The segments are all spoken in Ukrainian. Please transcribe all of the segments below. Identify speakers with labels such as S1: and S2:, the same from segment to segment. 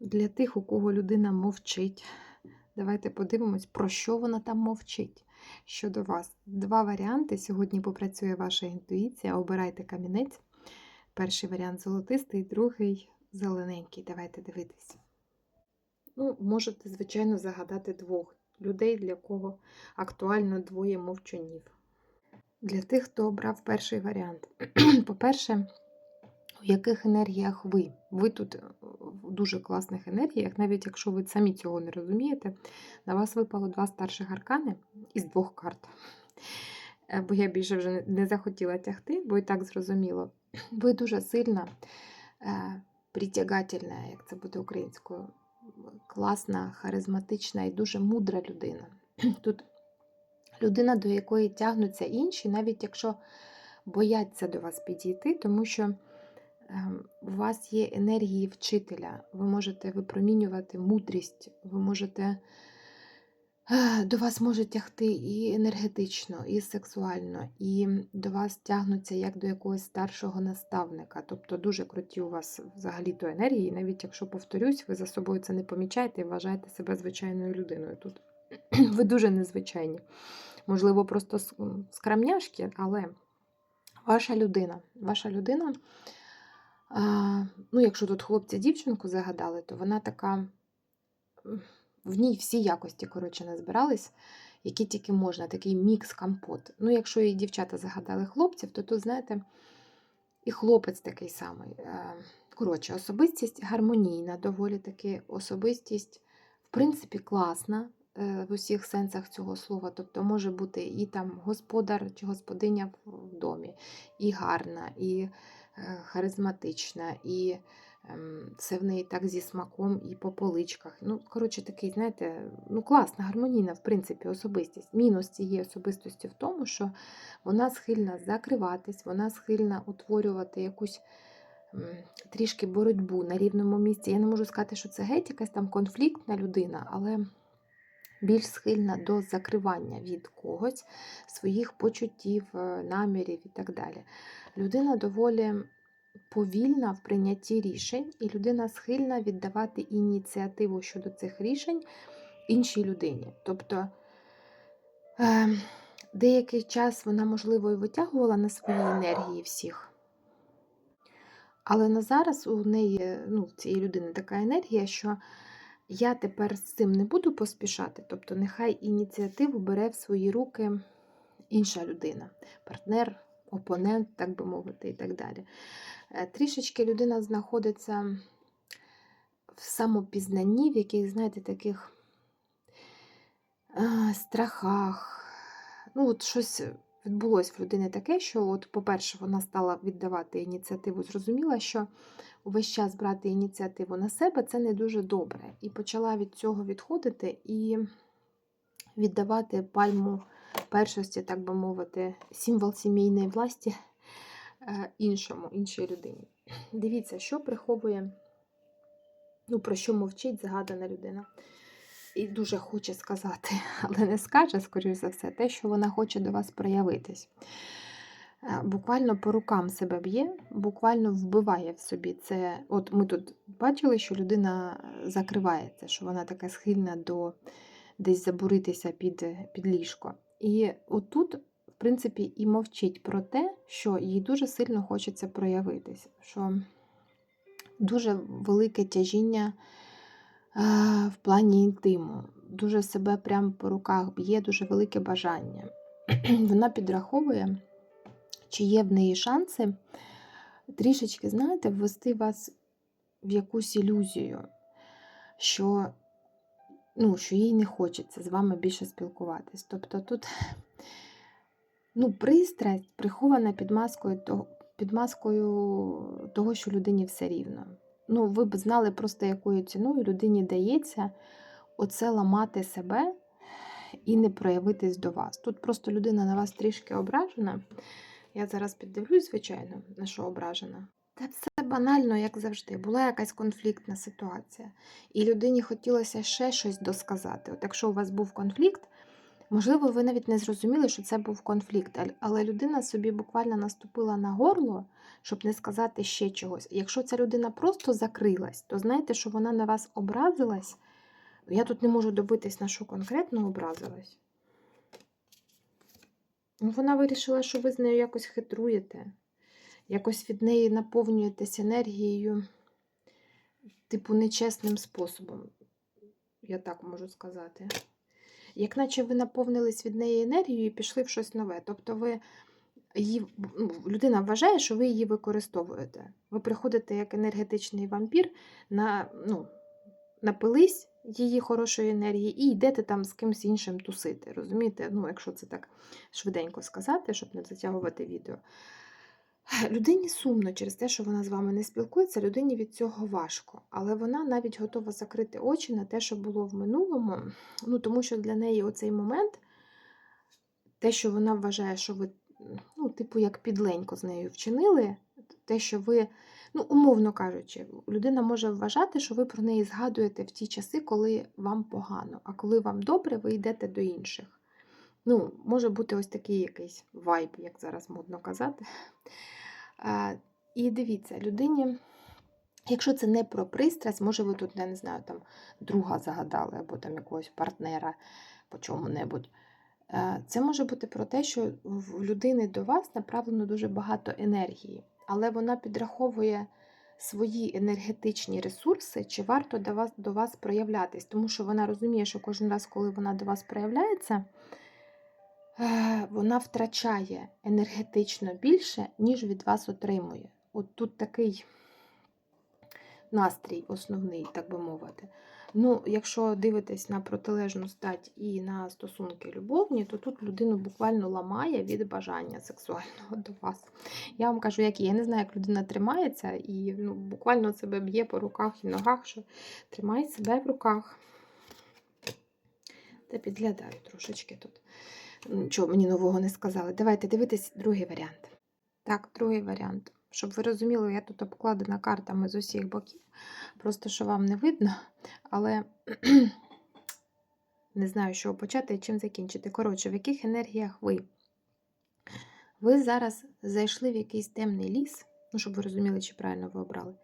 S1: Для тих, у кого людина мовчить. Давайте подивимось, про що вона там мовчить. Щодо вас. Два варіанти. Сьогодні попрацює ваша інтуїція. Обирайте камінець. Перший варіант золотистий, другий зелененький. Давайте дивитись. Ну, можете, звичайно, загадати двох людей, для кого актуально двоє мовчунів. Для тих, хто обрав перший варіант. По-перше, в яких енергіях ви? Ви тут е, в дуже класних енергіях, навіть якщо ви самі цього не розумієте, на вас випало два старших аркани із двох карт. Е, Бо я більше вже не- захотіла тягти, бо і так зрозуміло. Ви дуже сильна, е, притягательна, як це буде українською, класна, харизматична і дуже мудра людина. Тут людина, до якої тягнуться інші, навіть якщо бояться до вас підійти, тому що у вас є енергії вчителя, ви можете випромінювати мудрість, ви можете. е, До вас може тягти і енергетично, і сексуально, і до вас тягнуться як до якогось старшого наставника. Тобто дуже круті у вас взагалі то енергії, навіть якщо повторюсь, ви за собою це не помічаєте і вважаєте себе звичайною людиною тут. Ви дуже незвичайні. Можливо, просто скрамняшки, але ваша людина, ваша людина, ну, якщо тут хлопці дівчинку загадали, то вона така, в ній всі якості, коротше, назбирались, які тільки можна, такий мікс-компот. Ну, якщо і дівчата загадали хлопців, то тут, знаєте, і хлопець такий самий. Е, Коротше, особистість гармонійна, доволі таки особистість, в принципі, класна е, в усіх сенсах цього слова. Тобто може бути і там господар чи господиня в домі, і гарна, і харизматична, і ем, все в неї так зі смаком і по поличках. Ну, коротше, такий, знаєте, ну класна, гармонійна, в принципі, особистість. Мінус цієї особистості в тому, що вона схильна закриватись, вона схильна утворювати якусь трішки боротьбу на рівному місці. Я не можу сказати, що це геть якась там конфліктна людина, але більш схильна до закривання від когось своїх почуттів, е, намірів і так далі. Людина доволі повільна в прийнятті рішень, і людина схильна віддавати ініціативу щодо цих рішень іншій людині. Тобто е, деякий час вона, можливо, і витягувала на свої енергії всіх. Але на зараз у неї, ну, в цієї людини така енергія, що я тепер з цим не буду поспішати. Тобто, нехай ініціативу бере в свої руки інша людина, партнер, опонент, так би мовити, і так далі. Е, Трішечки людина знаходиться в самопізнанні, в яких, знаєте, таких е, страхах. Ну, от щось відбулось в людини таке, що, от, по-перше, вона стала віддавати ініціативу, зрозуміла, що увесь час брати ініціативу на себе це не дуже добре. І почала від цього відходити і віддавати пальму першості, так би мовити, символ сімейної власті е, іншому, іншій людині. Дивіться, що приховує, ну, про що мовчить загадана людина. І дуже хоче сказати, але не скаже, скоріш за все, те, що вона хоче до вас проявитись. Е, Буквально по рукам себе б'є, буквально вбиває в собі це. От ми тут бачили, що людина е, закривається, що вона така схильна до десь забуритися під, під ліжко. І отут, в принципі, і мовчить про те, що їй дуже сильно хочеться проявитись, що дуже велике тяжіння е, в плані інтиму, дуже себе прямо по руках б'є, дуже велике бажання. Вона підраховує, чи є в неї шанси трішечки, знаєте, ввести вас в якусь ілюзію, що, ну, що їй не хочеться з вами більше спілкуватись. Тобто тут ну, пристрасть прихована під маскою того, під маскою того, що людині все рівно. Ну, ви б знали просто, якою ціною людині дається оце ламати себе і не проявитись до вас. Тут просто людина на вас трішки ображена. Я зараз піддивлюсь, звичайно, на що ображена. Та все банально, як завжди. Була якась конфліктна ситуація, і людині хотілося ще щось досказати. От якщо у вас був конфлікт, Можливо, ви навіть не зрозуміли, що це був конфлікт, але людина собі буквально наступила на горло, щоб не сказати ще чогось. Якщо ця людина просто закрилась, то знаєте, що вона на вас образилась. Я тут не можу добитись, на що конкретно образилась. Ну, Вона вирішила, що ви з нею якось хитруєте, якось від неї наповнюєтесь енергією, типу, нечесним способом. Я так можу сказати. Як наче ви наповнились від неї енергією і пішли в щось нове. Тобто ви її, ну, людина вважає, що ви її використовуєте. Ви приходите як енергетичний вампір, на, ну, напились її хорошої енергії і йдете там з кимось іншим тусити. Розумієте? Ну, якщо це так швиденько сказати, щоб не затягувати відео. Людині сумно через те, що вона з вами не спілкується, людині від цього важко. Але вона навіть готова закрити очі на те, що було в минулому. Ну, тому що для неї оцей момент, те, що вона вважає, що ви, ну, типу, як підленько з нею вчинили, те, що ви, ну, умовно кажучи, людина може вважати, що ви про неї згадуєте в ті часи, коли вам погано, а коли вам добре, ви йдете до інших. Ну, може бути ось такий якийсь вайб, як зараз модно казати. І дивіться, людині, якщо це не про пристрасть, може ви тут, я не знаю, там друга загадали, або там якогось партнера по чому-небудь. Це може бути про те, що в людини до вас направлено дуже багато енергії, але вона підраховує свої енергетичні ресурси, чи варто до вас, до вас проявлятись, тому що вона розуміє, що кожен раз, коли вона до вас проявляється, е, вона втрачає енергетично більше, ніж від вас отримує. От тут такий настрій основний, так би мовити. Ну, якщо дивитись на протилежну стать і на стосунки любовні, то тут людину буквально ламає від бажання сексуального до вас. Я вам кажу, як є. Я не знаю, як людина тримається, і ну, буквально себе б'є по руках і ногах, що тримай себе в руках. Та підглядаю трошечки тут. Нічого мені нового не сказали. Давайте дивитись другий варіант. Так, другий варіант. Щоб ви розуміли, я тут обкладена картами з усіх боків. Просто що вам не видно, але не знаю, що почати і чим закінчити. Коротше, в яких енергіях ви? Ви зараз зайшли в якийсь темний ліс, ну, щоб ви розуміли, чи правильно ви обрали.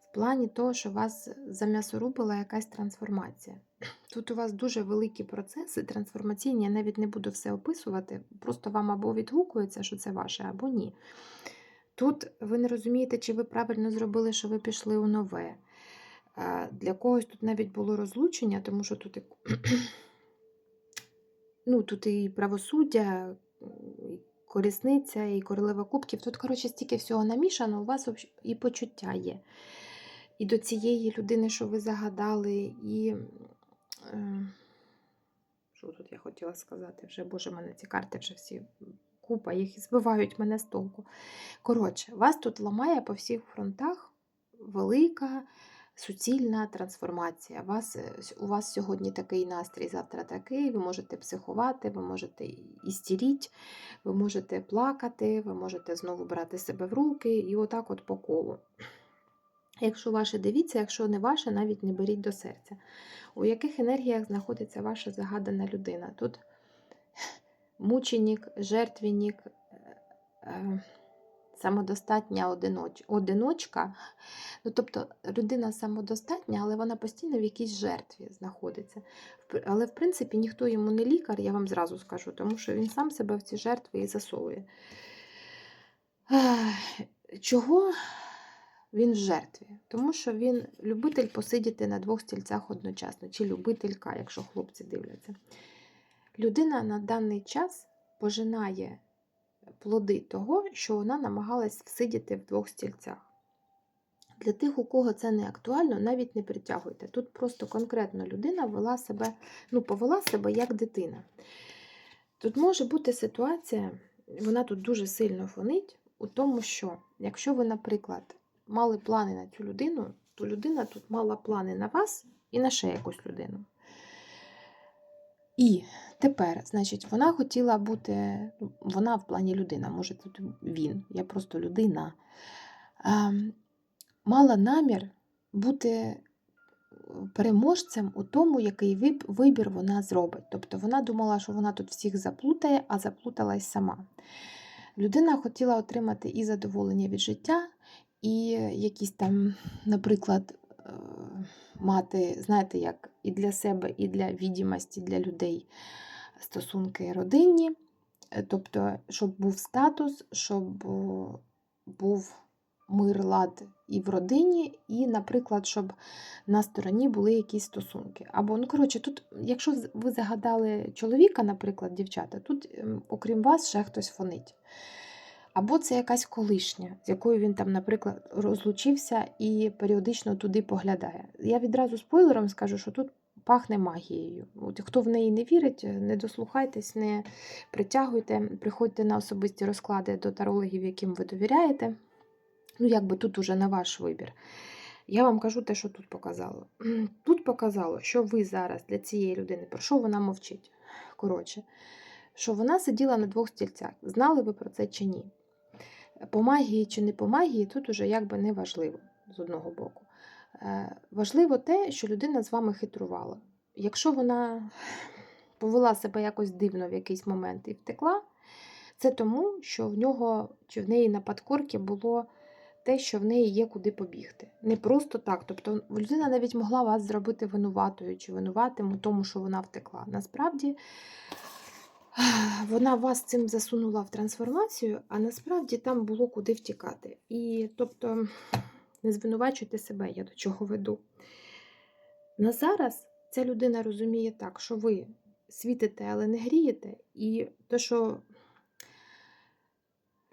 S1: В плані того, що вас зам'ясорубила якась трансформація. Тут у вас дуже великі процеси трансформаційні, я навіть не буду все описувати, просто вам або відгукується, що це ваше, або ні. Тут ви не розумієте, чи ви правильно зробили, що ви пішли у нове. Для когось тут навіть було розлучення, тому що тут і, ну, тут і правосуддя, і колісниця, і королева кубків. Тут, коротше, стільки всього намішано, у вас і почуття є. І до цієї людини, що ви загадали, і. е, Що тут я хотіла сказати? Вже, боже, мене ці карти вже всі купа, їх і збивають мене з толку. Коротше, вас тут ламає по всіх фронтах велика суцільна трансформація. Вас, е, у вас сьогодні такий настрій, завтра такий. Ви можете психувати, ви можете істеріть, ви можете плакати, ви можете знову брати себе в руки і отак от по колу. Якщо ваше, дивіться, якщо не ваше, навіть не беріть до серця. У яких енергіях знаходиться ваша загадана людина? Тут мученик, жертвенник, е, е, самодостатня одиноч... одиночка. Ну, тобто людина самодостатня, але вона постійно в якійсь жертві знаходиться. Але, в принципі, ніхто йому не лікар, я вам зразу скажу, тому що він сам себе в ці жертви і засовує. Чого він в жертві? Тому що він любитель посидіти на двох стільцях одночасно, чи любителька, якщо хлопці дивляться. Людина на даний час пожинає плоди того, що вона намагалась всидіти в двох стільцях. Для тих, у кого це не актуально, навіть не притягуйте. Тут просто конкретно людина вела себе, ну, повела себе як дитина. Тут може бути ситуація, вона тут дуже сильно фонить, у тому, що якщо ви, наприклад, мали плани на цю людину, то людина тут мала плани на вас і на ще якусь людину. І тепер, значить, вона хотіла бути, ну, вона в плані людина, може тут він, я просто людина, ем, мала намір бути переможцем у тому, який вибір вона зробить. Тобто вона думала, що вона тут всіх заплутає, а заплуталась сама. Людина хотіла отримати і задоволення від життя, і якісь там, наприклад, мати, знаєте, як і для себе, і для відомості для людей стосунки родинні. Е, Тобто, щоб був статус, щоб був мир, лад і в родині, і, наприклад, щоб на стороні були якісь стосунки. Або, ну, коротше, тут, якщо ви загадали чоловіка, наприклад, дівчата, тут, ем, окрім вас, ще хтось фонить. Або це якась колишня, з якою він там, наприклад, розлучився і періодично туди поглядає. Я відразу спойлером скажу, що тут пахне магією. От хто в неї не вірить, не дослухайтесь, не притягуйте, приходьте на особисті розклади до тарологів, яким ви довіряєте. Ну, якби тут уже на ваш вибір. Я вам кажу те, що тут показало. Тут показало, що ви зараз для цієї людини, про що вона мовчить. Коротше, що вона сиділа на двох стільцях. Знали ви про це чи ні? По магії чи не по магії, тут уже якби не важливо з одного боку. Е, Важливо те, що людина з вами хитрувала. Якщо вона повела себе якось дивно в якийсь момент і втекла, це тому, що в нього чи в неї на подкорці було те, що в неї є куди побігти. Не просто так. Тобто людина навіть могла вас зробити винуватою чи винуватим у тому, що вона втекла. Насправді вона вас цим засунула в трансформацію, а насправді там було куди втікати. І тобто не звинувачуйте себе, я до чого веду. На зараз ця людина розуміє так, що ви світите, але не грієте, і те, що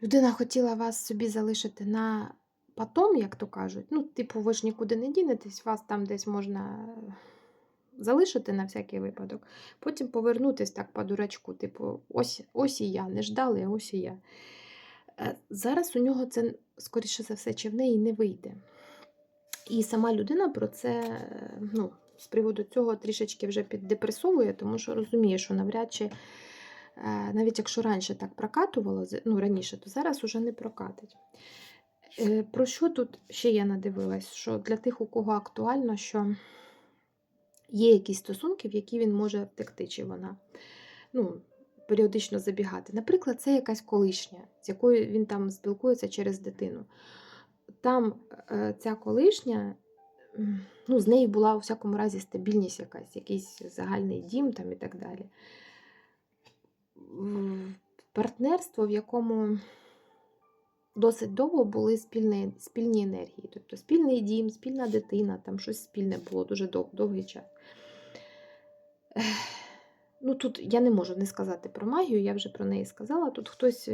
S1: людина хотіла вас собі залишити на потом, як то кажуть, ну, типу, ви ж нікуди не дінетесь, вас там десь можна залишити на всякий випадок, потім повернутись так по дурачку, типу, ось, ось і я, не ждали, ось і я. Е, Зараз у нього це, скоріше за все, чи в неї не вийде. І сама людина про це, ну, з приводу цього трішечки вже піддепресовує, тому що розуміє, що навряд чи, е, навіть якщо раніше так прокатувало, ну, раніше, то зараз уже не прокатить. Е, Про що тут ще я надивилась? Що для тих, у кого актуально, що є якісь стосунки, в які він може втекти, чи вона ну, періодично забігати. Наприклад, це якась колишня, з якою він там спілкується через дитину. Там е, ця колишня, ну, з нею була у всякому разі стабільність якась, якийсь загальний дім там і так далі. Партнерство, в якому досить довго були спільні, спільні енергії. Тобто спільний дім, спільна дитина, там щось спільне було дуже дов, довгий час. Ну, тут я не можу не сказати про магію, я вже про неї сказала. Тут хтось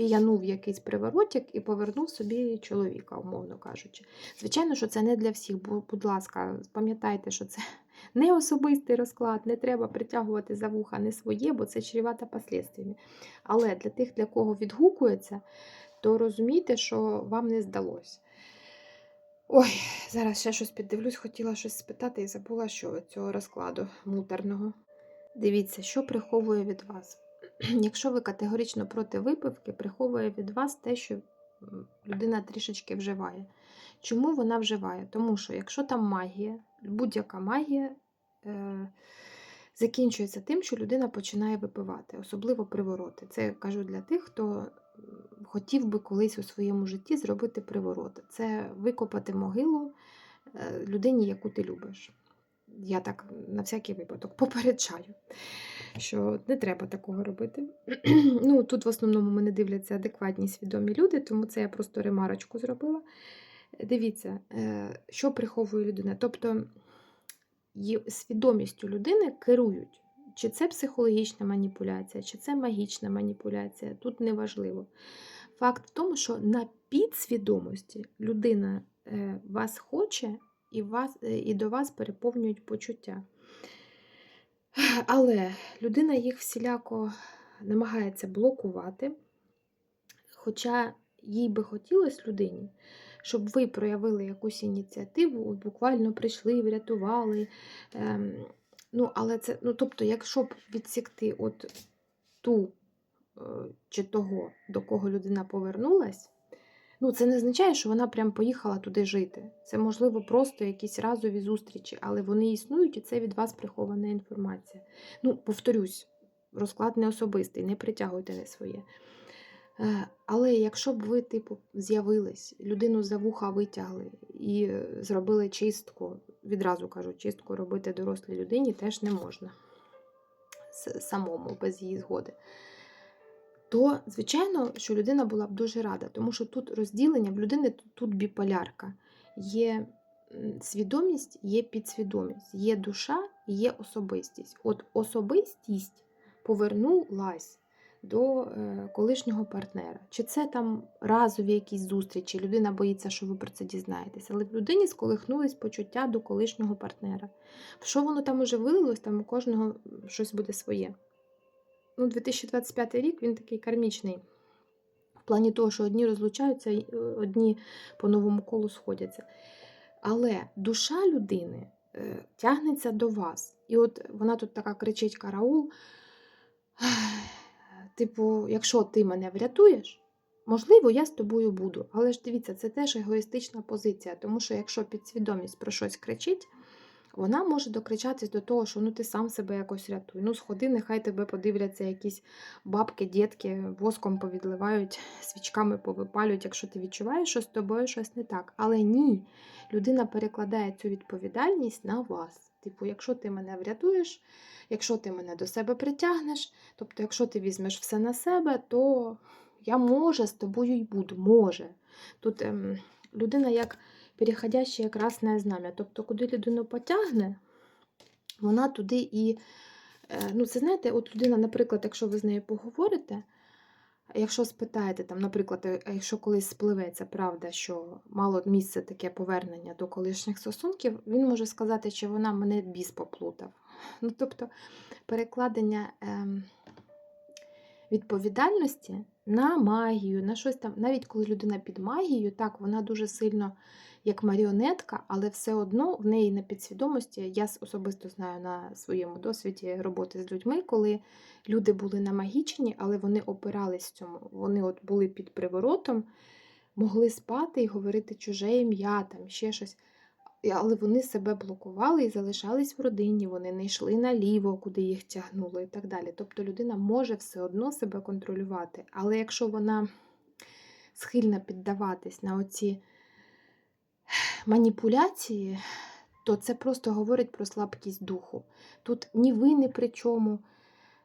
S1: фіянув якийсь приворотик і повернув собі чоловіка, умовно кажучи. Звичайно, що це не для всіх. бу- Будь ласка, пам'ятайте, що це не особистий розклад, не треба притягувати за вуха не своє, бо це чрівато послідствиями. Але для тих, для кого відгукується, то розумійте, що вам не здалось. Ой, зараз ще щось піддивлюсь, хотіла щось спитати і забула, що цього розкладу муторного. Дивіться, що приховує від вас. Якщо ви категорично проти випивки, приховує від вас те, що людина трішечки вживає. Чому вона вживає? Тому що якщо там магія, будь-яка магія е, закінчується тим, що людина починає випивати, особливо привороти. Це я кажу для тих, хто хотів би колись у своєму житті зробити привороти. Це викопати могилу е, людині, яку ти любиш. Я так на всякий випадок попереджаю, що не треба такого робити. ну, тут в основному мене дивляться адекватні свідомі люди, тому це я просто ремарочку зробила. Дивіться, е, що приховує людина. Тобто свідомістю людини керують. Чи це психологічна маніпуляція, чи це магічна маніпуляція, тут неважливо. Факт в тому, що на підсвідомості людина е, вас хоче і, вас, е, і до вас переповнюють почуття. Але людина їх всіляко намагається блокувати, хоча їй би хотілося людині, щоб ви проявили якусь ініціативу, буквально прийшли, врятували. Ем, ну, але це, ну, тобто, якщо б відсікти от ту е, чи того, до кого людина повернулась, Ну, це не означає, що вона прям поїхала туди жити. Це, можливо, просто якісь разові зустрічі, але вони існують, і це від вас прихована інформація. Ну, повторюсь, розклад не особистий, не притягуйте не своє. Е, Але якщо б ви, типу, з'явились, людину за вуха витягли і зробили чистку, відразу кажу, чистку робити дорослій людині теж не можна самому, без її згоди. То, звичайно, що людина була б дуже рада, тому що тут розділення, в людини тут- біполярка. Є свідомість, є підсвідомість, є душа є особистість. От особистість повернулась до е, колишнього партнера. Чи це там разові якісь зустрічі, людина боїться, що ви про це дізнаєтесь, але в людині сколихнулись почуття до колишнього партнера. В що воно там уже вилилось, там у кожного щось буде своє. Ну, 2025 рік він такий кармічний. В плані того, що одні розлучаються, е, одні по новому колу сходяться. Але душа людини е, тягнеться до вас. І от вона тут така кричить караул. Типу, якщо ти мене врятуєш, можливо, я з тобою буду. Але ж дивіться, це теж егоїстична позиція, тому що якщо підсвідомість про щось кричить, вона може докричатись до того, що ну ти сам себе якось рятуй. Ну, сходи, нехай тебе подивляться якісь бабки, дітки, воском повідливають, свічками повипалюють, якщо ти відчуваєш, що з тобою щось не так. Але ні, людина перекладає цю відповідальність на вас. Типу, якщо ти мене врятуєш, якщо ти мене до себе притягнеш, тобто, якщо ти візьмеш все на себе, то я може з тобою й буду. Може. Тут ем, людина як переходяще красне знам'я. Тобто, куди людину потягне, вона туди і. е, Ну, це знаєте, от людина, наприклад, якщо ви з нею поговорите, якщо спитаєте, там, наприклад, е, якщо колись спливеться правда, що мало місце таке повернення до колишніх стосунків, він може сказати, чи вона мене біс поплутав. Ну, тобто, перекладення ем, відповідальності на магію, на щось там, навіть коли людина під магією, так, вона дуже сильно як маріонетка, але все одно в неї на підсвідомості, я особисто знаю на своєму досвіді роботи з людьми, коли люди були намагічені, але вони опирались цьому. Вони от були під приворотом, могли спати і говорити чуже ім'я, там ще щось. Але вони себе блокували і залишались в родині, вони не йшли наліво, куди їх тягнуло і так далі. Тобто людина може все одно себе контролювати. Але якщо вона схильна піддаватись на оці маніпуляції, то це просто говорить про слабкість духу. Тут ні ви ні при чому,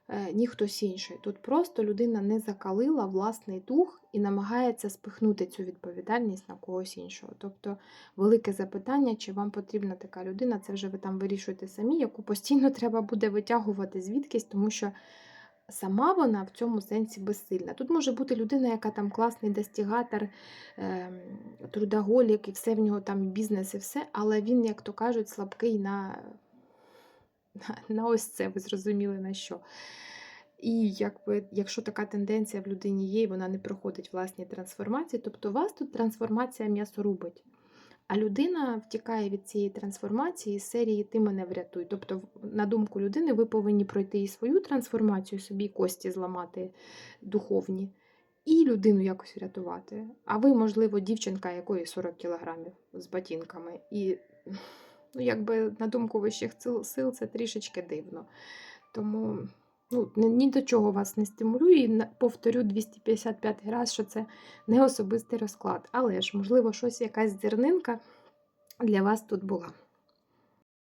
S1: е, ні хтось інший. Тут просто людина не закалила власний дух і намагається спихнути цю відповідальність на когось іншого. Тобто, велике запитання, чи вам потрібна така людина, це вже ви там вирішуєте самі, яку постійно треба буде витягувати звідкись, тому що сама вона в цьому сенсі безсильна. Тут може бути людина, яка там класний достігатор, ем, трудоголік, і все в нього там бізнес, і все, але він, як то кажуть, слабкий на, на, ось це, ви зрозуміли на що. І якби, якщо така тенденція в людині є, і вона не проходить власні трансформації, тобто вас тут трансформація м'ясорубить. А людина втікає від цієї трансформації з серії Ти мене врятуй. Тобто, на думку людини, ви повинні пройти і свою трансформацію, собі кості зламати духовні, і людину якось врятувати. А ви, можливо, дівчинка, якої 40 кілограмів з ботинками. І, ну, якби, на думку вищих сил, сил це трішечки дивно. Тому ну, ні- до чого вас не стимулює. І повторю 255 раз, що це не особистий розклад. Але ж, можливо, щось, якась зернинка для вас тут була.